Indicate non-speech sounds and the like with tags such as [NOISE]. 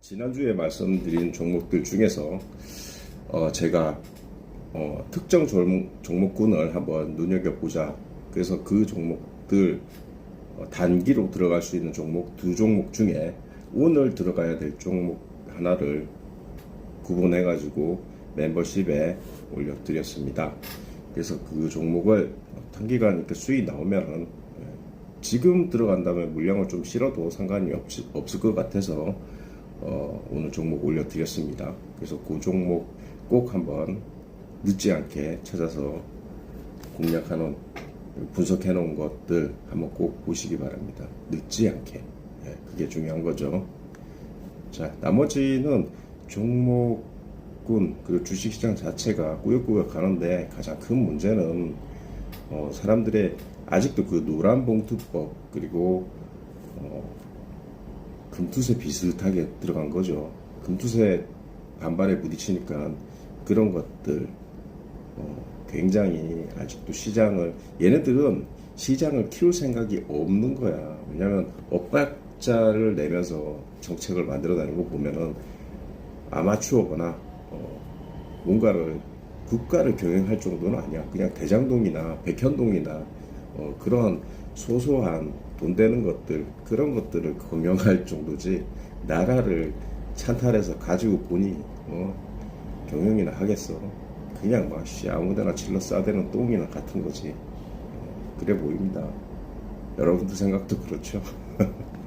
지난주에 말씀드린 종목들 중에서 어, 제가 어, 특정 종목, 종목 군을 한번 눈여겨보자. 그래서 그 종목들 어, 단기로 들어갈 수 있는 종목 두 종목 중에 오늘 들어가야 될 종목 하나를 구분해 가지고 멤버십에 올려드렸습니다. 그래서 그 종목을 단기간 이렇게 수익 나오면은 예, 지금 들어간다면 물량을 좀 실어도 상관이 없, 없을 것 같아서 어, 오늘 종목 올려드렸습니다. 그래서 그 종목 꼭 한번 늦지 않게 찾아서 공략하는 분석해 놓은 것들 한번 꼭 보시기 바랍니다. 늦지 않게. 예, 그게 중요한 거죠. 자, 나머지는 종목군 그리고 주식시장 자체가 꾸역꾸역 가는데 가장 큰 문제는 어, 사람들의 아직도 그 노란 봉투법 그리고 어, 금투세 비슷하게 들어간 거죠. 금투세 반발에 부딪히니까 그런 것들 어, 굉장히 아직도 시장을 얘네들은 시장을 키울 생각이 없는 거야. 왜냐하면 엇박자를 내면서 정책을 만들어 다니는 거 보면은 아마추어거나 어, 뭔가를 국가를 경영할 정도는 아니야. 그냥 대장동이나 백현동이나 어, 그런 소소한 돈 되는 것들 그런 것들을 경영할 정도지 나라를 찬탈해서 가지고 보니 어, 경영이나 하겠어. 그냥 막 씨, 아무데나 질러 싸대는 똥이나 같은 거지. 어, 그래 보입니다. 여러분들 생각도 그렇죠. [LAUGHS]